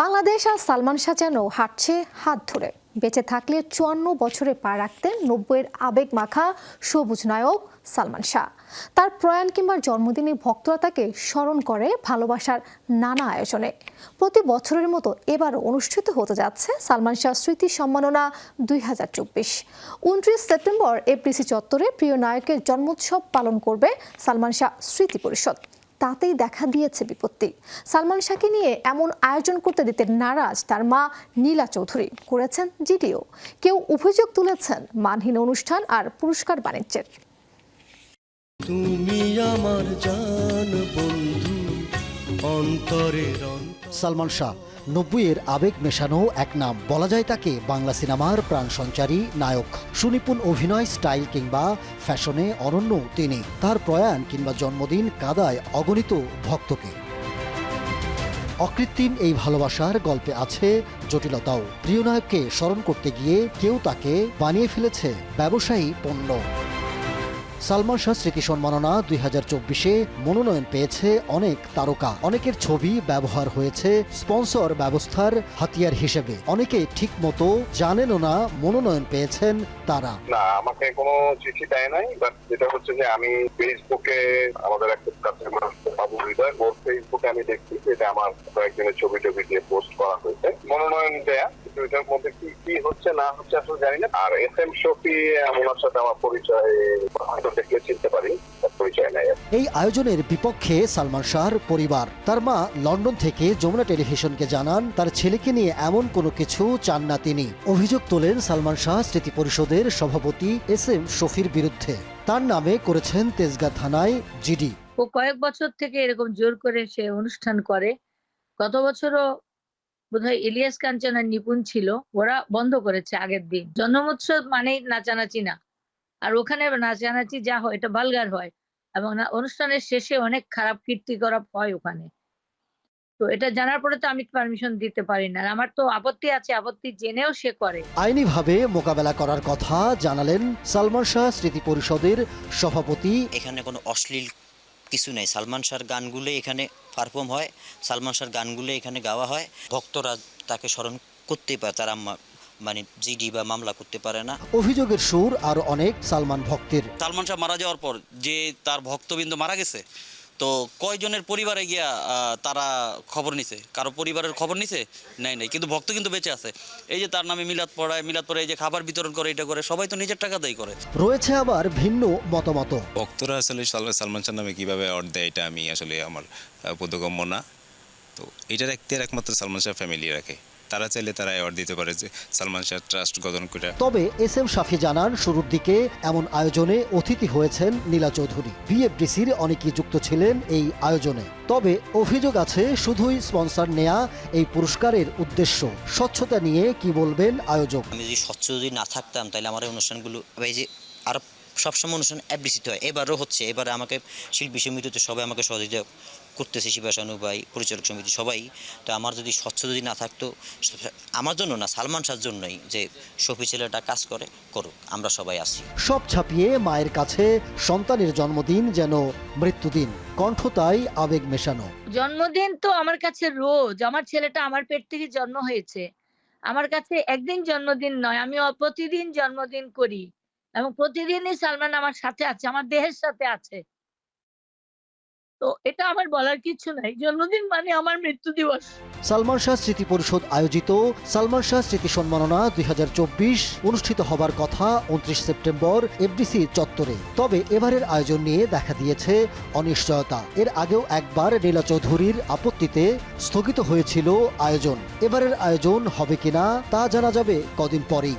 বাংলাদেশ আর সালমান শাহ যেন হাঁটছে হাত ধরে। বেঁচে থাকলে চুয়ান্ন বছরে পা রাখতেন নব্বইয়ের আবেগ মাখা সবুজ নায়ক সালমান শাহ। তার প্রয়াণ কিংবা জন্মদিনে ভক্তরা তাকে স্মরণ করে ভালোবাসার নানা আয়োজনে। প্রতি বছরের মতো এবারও অনুষ্ঠিত হতে যাচ্ছে সালমান শাহ স্মৃতি সম্মাননা দুই হাজার চব্বিশ। উনত্রিশ সেপ্টেম্বর এফডিসি চত্বরে প্রিয় নায়কের জন্মোৎসব পালন করবে সালমান শাহ স্মৃতি পরিষদ। তাতেই দেখা দিয়েছে বিপত্তি। সালমান শাহকে নিয়ে এমন আয়োজন করতে দিতে নারাজ তার মা নীলা চৌধুরী, করেছেন জিডিও। কেউ অভিযোগ তুলেছেন মানহীন অনুষ্ঠান আর পুরস্কার বাণিজ্যের। তুমি আমার জান বন্ধু সালমান শাহ, নব্বইয়ের আবেগ মেশানো এক নাম। বলা যায় তাকে বাংলা সিনেমার প্রাণ সঞ্চারী নায়ক। সুনিপুণ অভিনয় স্টাইল কিংবা ফ্যাশনে অনন্য তিনি। তার প্রয়াণ কিংবা জন্মদিন কাদায় অগণিত ভক্তকে। অকৃত্রিম এই ভালোবাসার গল্পে আছে জটিলতাও। প্রিয় নায়ককে স্মরণ করতে গিয়ে কেউ তাকে বানিয়ে ফেলেছে ব্যবসায়ী পণ্য। সালমান শাহ স্মৃতি সম্মাননা দুই হাজার চব্বিশে মনোনয়ন পেয়েছে অনেক তারকা। অনেকের ছবি ব্যবহার হয়েছে স্পন্সর ব্যবস্থার হাতিয়ার হিসেবে। অনেকে ঠিক মতো জানেনও না মনোনয়ন পেয়েছেন তারা। না, আমাকে কোনো চিঠি দেয় নাই বাট যেটা হচ্ছে যে আমি ফেসবুকে আমাদের একটা ওর ফেসবুকে আমি দেখছি যে এটা আমার কয়েকজনের ছবি টবি দিয়ে পোস্ট করা হয়েছে। মনোনয়ন দেয়া মধ্যে কি কি হচ্ছে, না হচ্ছে আসলে জানি না। আর এস এম শফি ওনার সাথে আমার পরিচয়, হয়তো দেখলে চিনতে পারি। এই আয়োজনের বিপক্ষে সালমান শাহর পরিবার, তার মা লন্ডন থেকে যমুনা টেলিভিশনকে জানান, তার ছেলেকে নিয়ে এমন কোনো কিছু চান না তিনি। অভিযোগ তোলেন সালমান শাহ স্মৃতি পরিষদের সভাপতি এস এম শফির বিরুদ্ধে। তার নামে করেছেন তেজগাঁ থানায় জিডি। ও কয়েক বছর থেকে এরকম জোর করে সে অনুষ্ঠান করে। গত বছরও বোধহয় ইলিয়াস কাঞ্চন আর নিপুণ ছিল ওরা বন্ধ করেছে আগের দিন। জন্মোৎসব মানেই নাচানাচি না। আর ওখানে নাচানাচি যা হয় এটা ভালগার হয়। এবং অনুষ্ঠানের শেষে অনেক খারাপ কীর্তি করা হয় ওখানে। তো এটা জানার পরে তো আমি পারমিশন দিতে পারি না। আর আমার তো আপত্তি আছে আপত্তি জেনেও সে করে। আইনিভাবে মোকাবেলা করার কথা জানালেন সালমান শাহ স্মৃতি পরিষদের সভাপতি। এখানে কোনো অশ্লীল কিছু নেই। সালমান শাহর গানগুলো এখানে পারফর্ম হয় সালমান শাহর গানগুলো এখানে গাওয়া হয়। ভক্তরা তাকে স্মরণ করতেই পারে তারা মানে জিডি বা মামলা করতে পারে না। অভিযোগের সুর আর অনেক সালমান ভক্তের। সালমান শাহ মারা যাওয়ার পর যে তার ভক্তবৃন্দ মারা গেছে তো কয়জনের পরিবারে গিয়া তারা খবর নিছে? কারও পরিবারের খবর নিছে? নাই নাই। কিন্তু ভক্ত কিন্তু বেঁচে আছে। এই যে তার নামে মিলাদ পড়ায় মিলাদ পড়ায় এই যে খাবার বিতরণ করে এটা করে সবাই তো নিজের টাকা দেয় করে। রয়েছে আবার ভিন্ন মতামত। ভক্তরা আসলে সাল- সালমান শাহ নামে কীভাবে অর্ড দেয় এটা আমি আসলে আমার বোধগম্য না। তো এটার একটি একমাত্র সালমান শাহ ফ্যামিলি রাখে। তারা চাইলে তারা অ্যাওয়ার্ড দিতে পারে যে সালমান শাহ ট্রাস্ট গঠন করে। তবে এস এম শাফি জানান শুরুর দিকে এমন আয়োজনে অতিথি হয়েছেন নীলা চৌধুরী। বিএফডিসির অনেকেই যুক্ত ছিলেন এই আয়োজনে। তবে অভিযোগ আছে শুধুই স্পন্সর নেয়া এই পুরস্কারের উদ্দেশ্য। স্বচ্ছতা নিয়ে কি বলবেন আয়োজক? আমি যদি স্বচ্ছ যদি না থাকতাম তাহলে আমার এই অনুষ্ঠানগুলো এই যে আর সবসময় অনুষ্ঠান অ্যাপ্রিসিয়েট হয়। এবারও হচ্ছে এবারে আমাকে শিল্পী সমিতিতে সবাই আমাকে সহযোগিতা করতেছে শিবাসানু ভাই পরিচালক সমিতি সবাই। তো আমার যদি স্বচ্ছ যদি না থাকতো আমার জন্য না সালমান শাহর জন্যই যে শফি ছেলেটা কাজ করে করুক আমরা সবাই আছি। সব ছাপিয়ে মায়ের কাছে সন্তানের জন্মদিন যেন মৃত্যুদিন কণ্ঠ তাই আবেগ মেশানো। জন্মদিন তো আমার কাছে রোজ আমার ছেলেটা আমার পেট থেকে জন্ম হয়েছে। আমার কাছে একদিন জন্মদিন নয় আমি প্রতিদিন জন্মদিন করি। এবং প্রতিদিনই সালমান আমার সাথে আছে, আমার দেহের সাথে আছে। তো এটা আমার বলার কিছু নাই, জন্মদিন মানে আমার মৃত্যু দিবস। সালমান শাহ স্মৃতি পরিষদ আয়োজিত সালমান শাহ স্মৃতি সম্মাননা দুই হাজার চব্বিশ অনুষ্ঠিত হবার কথা উনত্রিশ সেপ্টেম্বর এফডিসি চত্বরে। তবে এবারের আয়োজন নিয়ে দেখা দিয়েছে অনিশ্চয়তা। এর আগেও একবার নীলা চৌধুরীর আপত্তিতে স্থগিত হয়েছিল আয়োজন। এবারের আয়োজন হবে কিনা তা জানা যাবে কদিন পরেই।